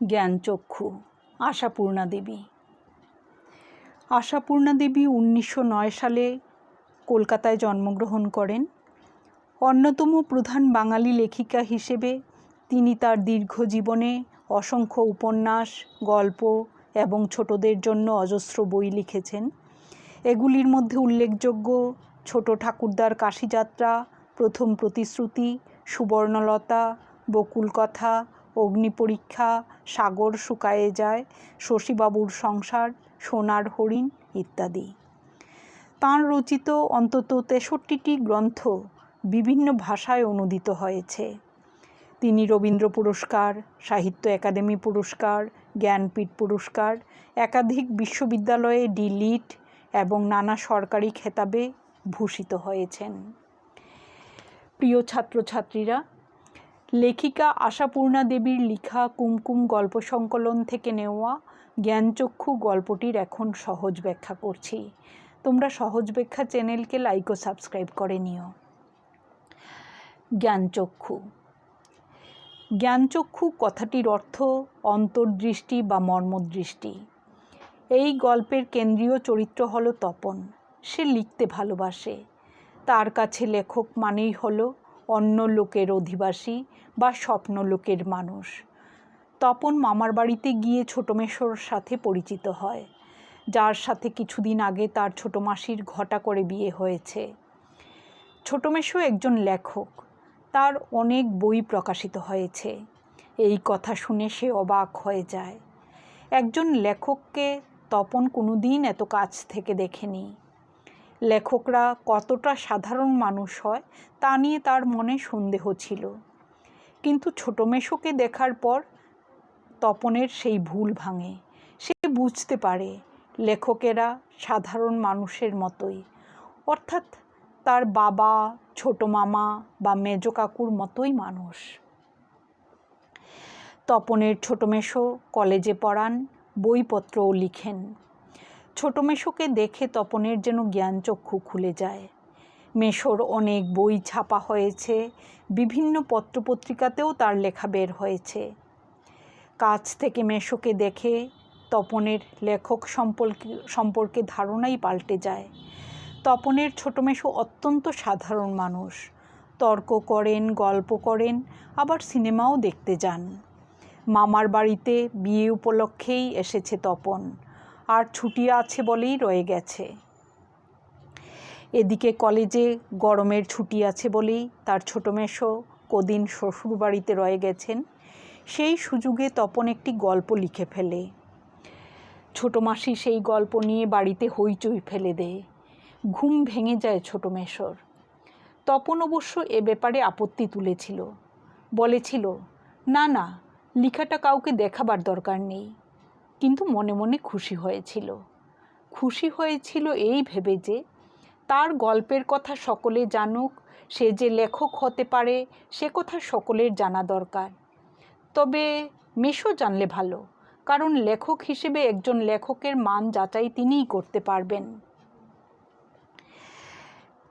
জ্ঞানচক্ষু, আশাপূর্ণা দেবী। আশাপূর্ণা দেবী উনিশশো নয় সালে কলকাতায় জন্মগ্রহণ করেন। অন্যতম প্রধান বাঙালি লেখিকা হিসেবে তিনি তার দীর্ঘ জীবনে অসংখ্য উপন্যাস, গল্প এবং ছোটদের জন্য অজস্র বই লিখেছেন। এগুলির মধ্যে উল্লেখযোগ্য ছোট ঠাকুরদার কাশিযাত্রা, প্রথম প্রতিশ্রুতি, সুবর্ণলতা বকুল কথা অগ্নিপরীক্ষা, সাগর শুকায়ে যায়, শশীবাবুর সংসার, সোনার হরিণ ইত্যাদি। তাঁর রচিত অন্তত তেষট্টিটি গ্রন্থ বিভিন্ন ভাষায় অনুদিত হয়েছে। তিনি রবীন্দ্র পুরস্কার, সাহিত্য একাডেমি পুরস্কার, জ্ঞানপীঠ পুরস্কার, একাধিক বিশ্ববিদ্যালয়ে ডিলিট এবং নানা সরকারি খেতাবে ভূষিত হয়েছেন। প্রিয় ছাত্রছাত্রীরা লেখিকা আশাপূর্ণা দেবীর লিখা কুমকুম গল্প সংকলন থেকে নেওয়া জ্ঞানচক্ষু গল্পটির এখন সহজ ব্যাখ্যা করছি। তোমরা সহজ ব্যাখ্যা চ্যানেলকে লাইক ও সাবস্ক্রাইব করে নিও। জ্ঞানচক্ষু। জ্ঞানচক্ষু কথাটির অর্থ অন্তর্দৃষ্টি বা মর্মদৃষ্টি। এই গল্পের কেন্দ্রীয় চরিত্র হলো তপন। সে লিখতে ভালোবাসে। তার কাছে লেখক মানেই হলো অন্য লোকের অধিবাসী বা স্বপ্ন লোকের মানুষ। তপন মামার বাড়িতে গিয়ে ছোটো মেশোর সাথে পরিচিত হয়, যার সাথে কিছুদিন আগে তার ছোটো মাসির ঘটা করে বিয়ে হয়েছে। ছোটো মেশো একজন লেখক, তার অনেক বই প্রকাশিত হয়েছে। এই কথা শুনে সে অবাক হয়ে যায়। একজন লেখককে তপন কোনো দিন এত কাছ থেকে দেখেনি। লেখকরা কতটা সাধারণ মানুষ হয় তা নিয়ে তার মনে সন্দেহ ছিল। কিন্তু ছোটো মেশোকে দেখার পর তপনের সেই ভুল ভাঙে। সে বুঝতে পারে লেখকেরা সাধারণ মানুষের মতোই। অর্থাৎ তার বাবা, ছোট মামা বা মেজ কাকুর মতোই মানুষ। তপনের ছোট মেশো কলেজে পড়ান, বইপত্রও লিখেন। ছোট মেশোকে দেখে তপনের যেন জ্ঞানচক্ষু খুলে যায়। মেশোর অনেক বই ছাপা হয়েছে, বিভিন্ন পত্রপত্রিকাতেও তার লেখা বের হয়েছে। কাছ থেকে মেশোকে দেখে তপনের লেখক সম্পর্কে সম্পর্কে ধারণাই পাল্টে যায়। তপনের ছোটো মেশো অত্যন্ত সাধারণ মানুষ। তর্ক করেন, গল্প করেন, আবার সিনেমাও দেখতে যান। মামার বাড়িতে বিয়ে উপলক্ষেই এসেছে তপন। আর ছুটি আছে বলেই রয়ে গেছে। এদিকে কলেজে গরমের ছুটি আছে বলেই তার ছোটো মেশো কদিন শ্বশুর বাড়িতে রয়ে গেছেন। সেই সুযোগে তপন একটি গল্প লিখে ফেলে। ছোটো মাসি সেই গল্প নিয়ে বাড়িতে হইচই ফেলে দেয়। ঘুম ভেঙে যায় ছোটো মেশর তপন অবশ্য এ ব্যাপারে আপত্তি তুলেছিল। বলেছিল, না না, লিখাটা কাউকে দেখাবার দরকার নেই। কিন্তু মনে মনে খুশি হয়েছিল। খুশি হয়েছিল এই ভেবে যে তার গল্পের কথা সকলে জানুক, সে যে লেখক হতে পারে, সে কথা সকলের জানা দরকার। তবে মেশো জানলে ভালো, কারণ লেখক হিসেবে একজন লেখকের মান যাচাই তিনিই করতে পারবেন।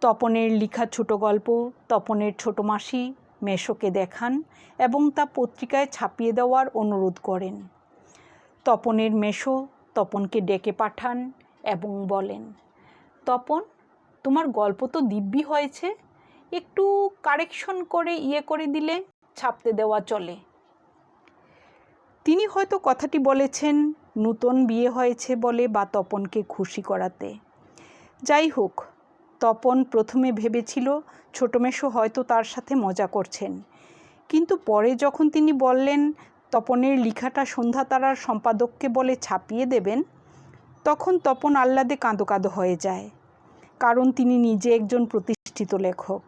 তপনের লিখা ছোট গল্প, তপনের ছোট মাসি মেশোকে দেখান এবং তা পত্রিকায় ছাপিয়ে দেওয়ার অনুরোধ করেন। তপনের মেশো, তপনকে ডেকে পাঠান এবং বলেন, তপন, তোমার গল্প তো দিব্যি হয়েছে, একটু কারেকশন করে ইয়ে করে দিলে ছাপতে দেওয়া চলে। তিনি হয়তো কথাটি বলেছেন, নূতন বিয়ে হয়েছে বলে বা তপনকে খুশি করাতে। যাই হোক, তপন প্রথমে ভেবেছিল, ছোটো মেশো হয়তো তার সাথে মজা করছেন। কিন্তু পরে যখন তিনি বললেন তপনের লিখাটা সন্ধ্যা তারার সম্পাদককে বলে ছাপিয়ে দেবেন, তখন তপন আহ্লাদে কাঁদো কাঁদো হয়ে যায়, কারণ তিনি নিজে একজন প্রতিষ্ঠিত লেখক।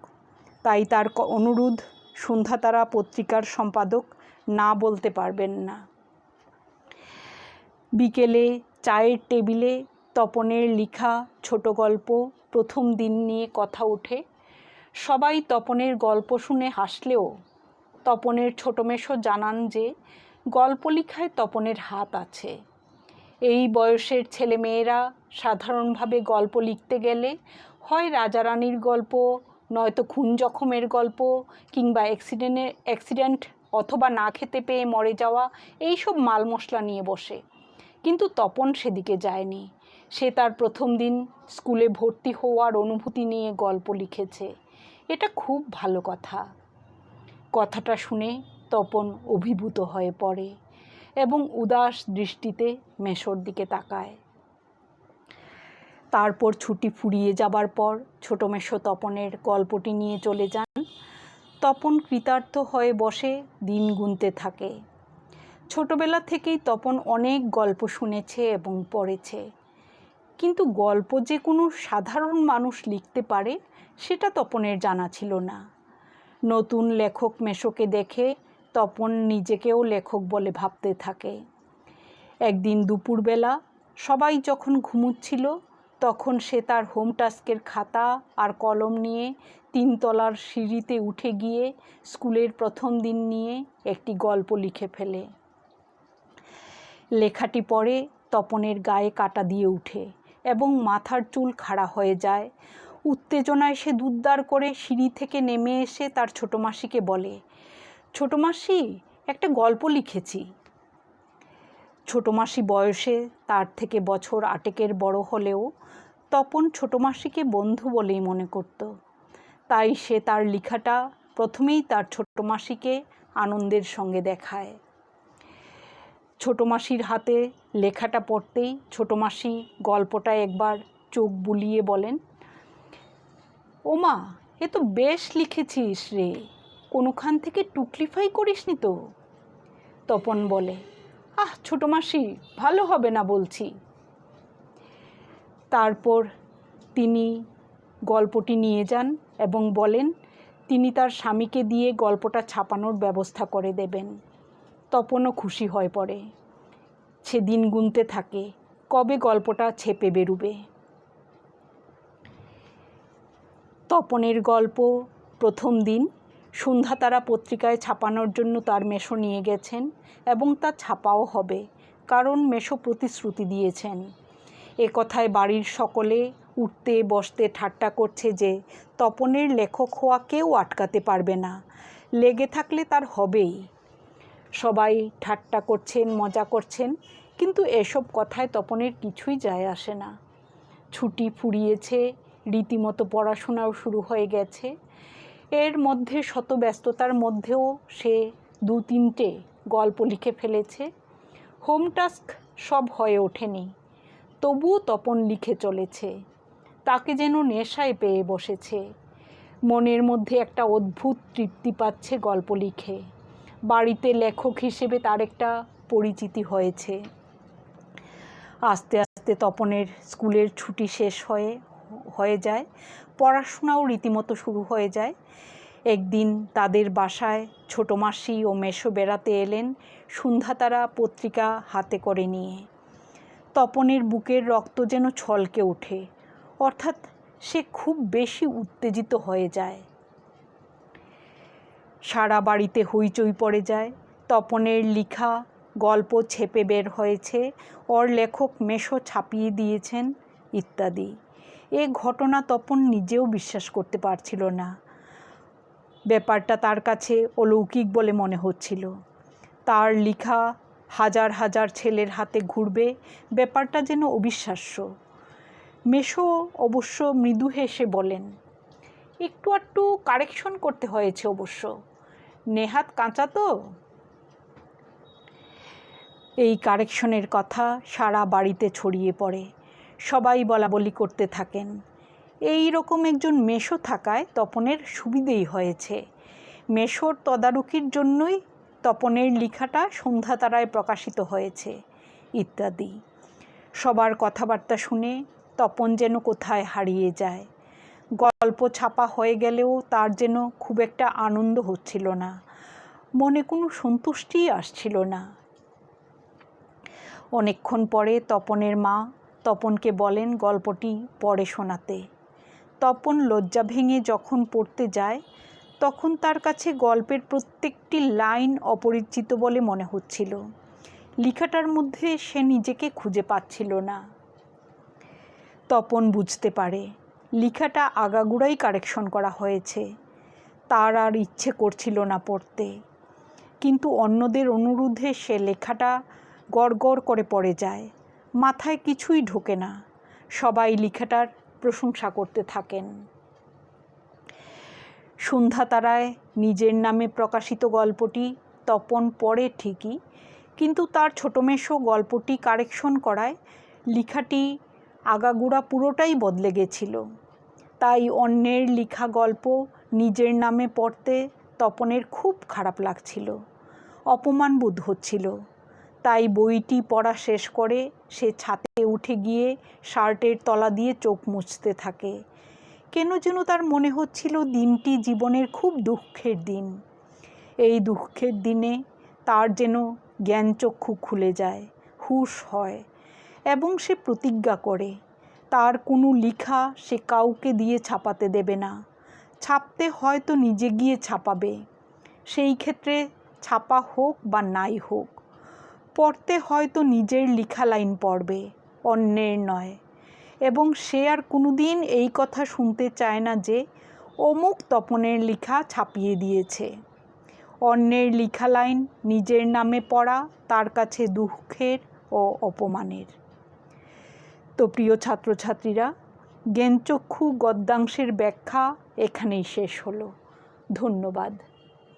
তাই তার অনুরোধ সন্ধ্যাতারা পত্রিকার সম্পাদক না বলতে পারবেন না। বিকেলে চায়ের টেবিলে তপনের লিখা ছোট গল্প প্রথম দিন নিয়ে কথা ওঠে। সবাই তপনের গল্প শুনে হাসলেও তপনের ছোটো মেশো জানান যে, গল্প লিখায় তপনের হাত আছে। এই বয়সের ছেলেমেয়েরা সাধারণভাবে গল্প লিখতে গেলে হয় রাজারানীর গল্প, নয়তো খুন জখমের গল্প, কিংবা অ্যাক্সিডেন্টের অ্যাক্সিডেন্ট অথবা না খেতে পেয়ে মরে যাওয়া এইসব মাল মশলা নিয়ে বসে। কিন্তু তপন সেদিকে যায়নি। সে তার প্রথম দিন স্কুলে ভর্তি হওয়ার অনুভূতি নিয়ে গল্প লিখেছে। এটা খুব ভালো কথা। কথাটা শুনে তপন অভিভূত হয়ে পড়ে এবং উদাস দৃষ্টিতে মেশোর দিকে তাকায়। তারপর ছুটি ফুরিয়ে যাবার পর ছোট মেশো তপনের গল্পটি নিয়ে চলে যান। তপন কৃতার্থ হয়ে বসে দিন গুনতে থাকে। ছোটবেলা থেকেই তপন অনেক গল্প শুনেছে এবং পড়েছে। কিন্তু গল্প যে কোনো সাধারণ মানুষ লিখতে পারে, সেটা তপনের জানা ছিল না। নতুন লেখক মেশোকে দেখে তপন নিজেকেও লেখক বলে ভাবতে থাকে। একদিন দুপুরবেলা সবাই যখন ঘুমুচ্ছিল, তখন সে তার হোম টাস্কের খাতা আর কলম নিয়ে তিনতলার সিঁড়িতে উঠে গিয়ে স্কুলের প্রথম দিন নিয়ে একটি গল্প লিখে ফেলে। লেখাটি পড়ে তপনের গায়ে কাটা দিয়ে উঠে এবং মাথার চুল খাড়া হয়ে যায়। উত্তেজনায় সে দুদ্দার করে সিঁড়ি থেকে নেমে এসে তার ছোটো মাসিকে বলে, ছোটো মাসি, একটা গল্প লিখেছি। ছোটো মাসি বয়সে তার থেকে বছর আটেকের বড় হলেও তপন ছোটো মাসিকে বন্ধু বলেই মনে করত। তাই সে তার লেখাটা প্রথমেই তার ছোটো মাসিকে আনন্দের সঙ্গে দেখায়। ছোটো মাসির হাতে লেখাটা পড়তেই ছোটো মাসি গল্পটা একবার চোখ বুলিয়ে বলেন ওমা, এ তো বেশ লিখেছিস রে। কোনোখান থেকে টুকলিফাই করিসনি তো? তপন বলে, আহ, ছোটো মাসি, ভালো হবে না বলছি। তারপর তিনি গল্পটি নিয়ে যান এবং বলেন, তিনি তার স্বামীকে দিয়ে গল্পটা ছাপানোর ব্যবস্থা করে দেবেন। তপনও খুশি হয়ে পড়ে। সে দিন গুনতে থাকে, কবে গল্পটা ছেপে বেরুবে? তপনের গল্প, প্রথম দিন। সন্ধ্যা তারা পত্রিকায় ছাপানোর জন্য তার মেশো নিয়ে গেছেন এবং তা ছাপাও হবে, কারণ মেশো প্রতিশ্রুতি দিয়েছেন। এ কথায় বাড়ির সকলে উঠতে, বসতে ঠাট্টা করছে যে, তপনের লেখক হওয়া কেউ আটকাতে পারবে না, লেগে থাকলে তার হবেই। সবাই ঠাট্টা করছেন, মজা করছেন, কিন্তু এসব কথায় তপনের কিছুই যায় আসে না। ছুটি ফুরিয়েছে রীতিমতো পড়াশোনাও শুরু হয়ে গেছে। এর মধ্যে শত ব্যস্ততার মধ্যেও সে দু তিনটে গল্প লিখে ফেলেছে। হোম টাস্ক সব হয়ে ওঠেনি, তবুও তপন লিখে চলেছে। তাকে যেন নেশায় পেয়ে বসেছে। মনের মধ্যে একটা অদ্ভুত তৃপ্তি পাচ্ছে গল্প লিখে। বাড়িতে লেখক হিসেবে তার একটা পরিচিতি হয়েছে। আস্তে আস্তে তপনের স্কুলের ছুটি শেষ হয়ে হয়ে যায়। পড়াশোনাও রীতিমতো শুরু হয়ে যায়। একদিন তাদের বাসায় ছোটো মাসি ও মেশো বেড়াতে এলেন সন্ধ্যাতারা পত্রিকা হাতে করে নিয়ে। তপনের বুকের রক্ত যেন ছলকে ওঠে, অর্থাৎ সে খুব বেশি উত্তেজিত হয়ে যায়। সারা বাড়িতে হইচই পড়ে যায়। তপনের লিখা গল্প ছেপে বের হয়েছে, ওর লেখক মেশো ছাপিয়ে দিয়েছেন ইত্যাদি। এ ঘটনা তপন নিজেও বিশ্বাস করতে পারছিল না। ব্যাপারটা তার কাছে অলৌকিক বলে মনে হচ্ছিল। তার লিখা হাজার হাজার ছেলের হাতে ঘুরবে, ব্যাপারটা যেন অবিশ্বাস্য। মেশো অবশ্য মৃদু হেসে বলেন, একটু একটু কারেকশন করতে হয়েছে অবশ্য। নেহাত কাঁচা তো? এই কারেকশনের কথা সারা বাড়িতে ছড়িয়ে পড়ে। সবাই বলা বলি করতে থাকেন। এই রকম একজন মেশো থাকায় তপনের সুবিধেই হয়েছে। মেশোর তদারকির জন্যই তপনের লেখাটা সন্ধ্যাতারায় প্রকাশিত হয়েছে, ইত্যাদি। সবার কথাবার্তা শুনে তপন যেন কোথায় হারিয়ে যায়। গল্প ছাপা হয়ে গেলেও তার যেন খুব একটা আনন্দ হচ্ছিল না। মনে কোনো সন্তুষ্টিই আসছিল না। অনেকক্ষণ পরে তপনের মা তপনকে বলেন গল্পটি পড়ে শোনাতে। তপন লজ্জা ভেঙে যখন পড়তে যায়, তখন তার কাছে গল্পের প্রত্যেকটি লাইন অপরিচিত বলে মনে হচ্ছিল। লেখাটার মধ্যে সে নিজেকে খুঁজে পাচ্ছিল না। তপন বুঝতে পারে, লেখাটা আগাগোড়াই কারেকশন করা হয়েছে। তার আর ইচ্ছে করছিল না পড়তে। কিন্তু অন্যদের অনুরোধে সে লেখাটা গড়গড় করে পড়ে যায়। মাথায় কিছুই ঢোকে না। সবাই লেখাটার প্রশংসা করতে থাকেন। সন্ধ্যা তারায় নিজের নামে প্রকাশিত গল্পটি তপন পড়ে ঠিকই, কিন্তু তার ছোটো মেশো গল্পটি কারেকশন করায় লেখাটি আগাগুড়া পুরোটাই বদলে গেছিল। তাই অন্যের লেখা গল্প নিজের নামে পড়তে তপনের খুব খারাপ লাগছিল। অপমান বোধ হচ্ছিল। তাই বইটি পড়া শেষ করে সে ছাতে উঠে গিয়ে শার্টের তলা দিয়ে চোখ মুছতে থাকে। কেন যেন তার মনে হচ্ছিল দিনটি জীবনের খুব দুঃখের দিন। এই দুঃখের দিনে তার যেন জ্ঞানচক্ষু খুলে যায়, হুশ হয় এবং সে প্রতিজ্ঞা করে। তার কোনো লেখা সে কাউকে দিয়ে ছাপাতে দেবে না। ছাপতে হয়তো নিজে গিয়ে ছাপাবে। সেই ক্ষেত্রে ছাপা হোক বা নাই হোক পড়তে হয়তো নিজের লিখা লাইন পড়বে, অন্যের নয়। এবং সে আর কোনো দিন এই কথা শুনতে চায় না যে, অমুক তপনের লেখা ছাপিয়ে দিয়েছে। অন্যের লিখা লাইন নিজের নামে পড়া, তার কাছে দুঃখের ও অপমানের। তো প্রিয় ছাত্রছাত্রীরা, জ্ঞানচক্ষু গদ্যাংশের ব্যাখ্যা এখানেই শেষ হলো। ধন্যবাদ।